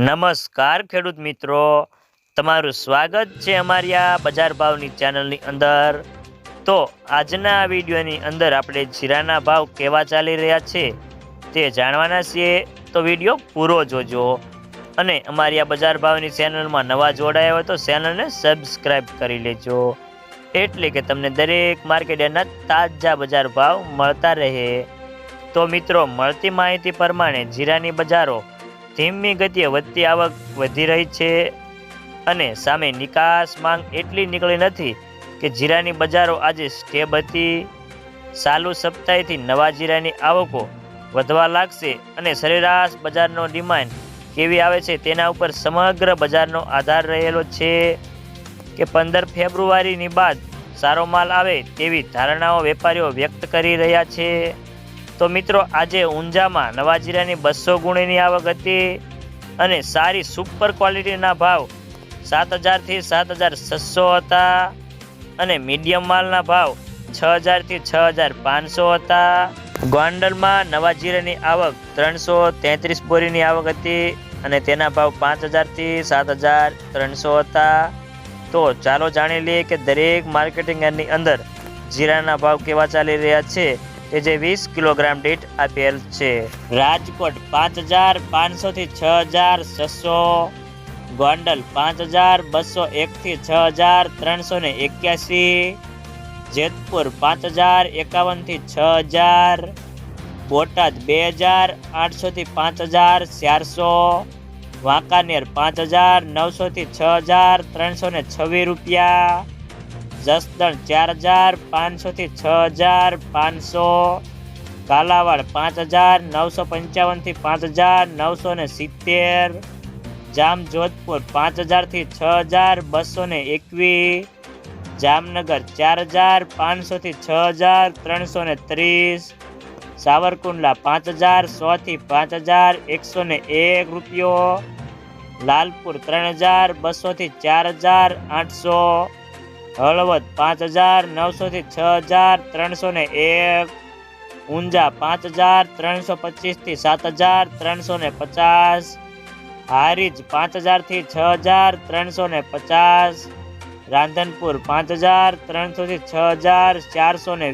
નમસ્કાર, ખેડૂત મિત્રો. તમારું સ્વાગત છે અમારી આ બજાર ભાવની ચેનલની અંદર. તો આજના વિડીયોની અંદર આપણે જીરાના ભાવ કેવા ચાલી રહ્યા છે તે જાણવાના છીએ. તો વીડિયો પૂરો જોજો. અને અમારી આ બજાર ભાવની ચેનલમાં નવા જોડાયા હોય તો ચેનલને સબસ્ક્રાઈબ કરી લેજો. એટલે કે તમને દરેક માર્કેટના તાજા બજાર ભાવ મળતા રહે. તો મિત્રો, મળતી માહિતી પ્રમાણે જીરાની બજારો ધીમી ગતિએ વધતી આવક વધી રહી છે અને સામે નિકાસ માંગ એટલી નીકળી નથી કે જીરાની બજારો આજે સ્ટેબ હતી. ચાલુ સપ્તાહથી નવા જીરાની આવકો વધવા લાગશે અને સરેરાશ બજારનો ડિમાન્ડ કેવી આવે છે તેના ઉપર સમગ્ર બજારનો આધાર રહેલો છે કે પંદર ફેબ્રુઆરીની બાદ સારો માલ આવે તેવી ધારણાઓ વેપારીઓ વ્યક્ત કરી રહ્યા છે. તો મિત્રો, આજે ઊંઝામાં નવા જીરાની બસો ગુણીની આવક હતી અને સારી સુપર ક્વોલિટીના ભાવ સાત હજારથી સાત હજાર છસો હતા અને મીડિયમ માલના ભાવ છ હજારથી છ હજાર પાંચસો હતા. ગોંડલમાં નવા જીરાની આવક ત્રણસો તેત્રીસ બોરીની આવક હતી અને તેના ભાવ પાંચ હજારથી સાત હજાર ત્રણસો હતા. તો ચાલો જાણી લઈએ કે દરેક માર્કેટિંગ યાર્ડની અંદર જીરાના ભાવ કેવા ચાલી રહ્યા છે. કે જે વીસ કિલોગ્રામ દીઠ આપેલ છે. રાજકોટ પાંચ હજાર પાંચસોથી છ હજાર છસો. ગોંડલ પાંચ હજાર બસો એકથી છ હજાર ત્રણસો ને એક્યાસી. જેતપુર પાંચ હજાર એકાવનથી છ હજાર. બોટાદ બે હજાર આઠસોથી પાંચ હજાર ચારસો. વાંકાનેર પાંચ હજાર નવસોથી છ હજાર ત્રણસો ને છવ્વીસ રૂપિયા. જસદણ ચાર હજાર પાંચસોથી છ હજાર પાંચસો, કાલાવાડ પાંચ હજાર નવસો પંચાવનથી પાંચ હજાર નવસો ને સિત્તેર, જામજોધપુર પાંચ હજારથી છ હજાર બસો ને એકવીસ, જામનગર ચાર હજાર પાંચસોથી છ હજાર ત્રણસો ને ત્રીસ, સાવરકુંડલા પાંચ હજાર સોથી પાંચ હજાર એકસો ને એક રૂપિયો, લાલપુર ત્રણ હજાર બસોથી ચાર હજાર આઠસો હળવદ પાંચ હજાર નવસોથી છ હજાર ત્રણસો ને એક. ઊંઝા પાંચ હજાર ત્રણસો પચીસથી સાત હજાર ત્રણસો ને પચાસ. હારીજ પાંચ હજારથી છ હજાર ત્રણસો ને પચાસ. રાંધનપુર પાંચ હજાર ત્રણસોથી છ હજાર ચારસો ને